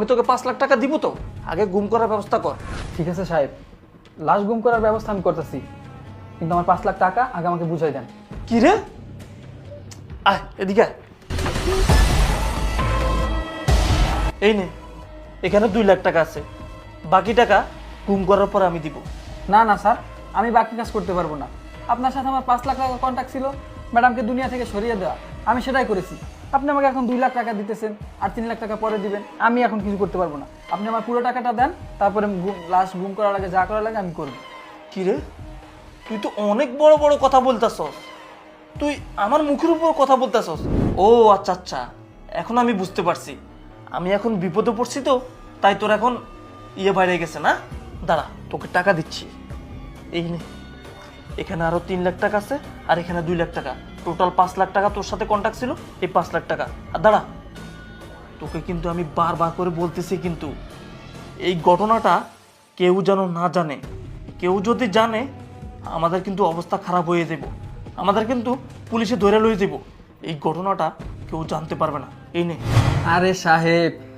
আমি তোকে পাঁচ লাখ টাকা দিব তো। আগে গুম করার ব্যবস্থা কর। ঠিক আছে সাহেব। লাশ গুম করার ব্যবস্থা আমি করতেছি। কিন্তু আমার পাঁচ লাখ টাকা আগে আমাকে বুঝাই দেন। কি রে? আয় এদিকে এই নে এখানে দুই লাখ টাকা আছে। বাকি টাকা গুম করার পর আমি দিব। না না স্যার আমি বাকি কাজ করতে পারব না। আপনার সাথে আমার পাঁচ লাখ টাকা কন্ট্যাক্ট ছিল। ম্যাডামকে দুনিয়া থেকে সরিয়ে দেওয়া। আমি সেটাই করেছি। আপনি আমাকে এখন দুই লাখ টাকা দিতেছেন আর তিন লাখ টাকা পরে দিবেন, আমি এখন কিছু করতে পারব না। আপনি আমার পুরো টাকাটা দেন, তারপরে লাশ গুম করার লাগে যা করার লাগে আমি করব। কি রে? তুই তো অনেক বড় বড় কথা বলতাছস। তুই আমার মুখের উপর কথা বলতাছস। ও আচ্ছা আচ্ছা। এখন আমি বুঝতে পারছি। আমি এখন বিপদে পড়ছি তো, তাই তোর এখন ইয়ে বাইরে গেছে না? দাঁড়া, তোকে টাকা দিচ্ছি। এই নে। এখানে আরও তিন লাখ টাকা আছে, আর এখানে দুই লাখ টাকা। টোটাল পাঁচ লাখ টাকা তোর সাথে কন্ট্যাক্ট ছিল, এই পাঁচ লাখ টাকা। আর দাঁড়া, তোকে কিন্তু আমি বারবার করে বলতেছি কিন্তু, এই ঘটনাটা কেউ যেন না জানে। কেউ যদি জানে, আমাদের কিন্তু অবস্থা খারাপ হয়ে যাব আমাদের কিন্তু পুলিশে ধরে লয়ে যাব এই ঘটনাটা কেউ জানতে পারবে না। এই নে। আরে সাহেব!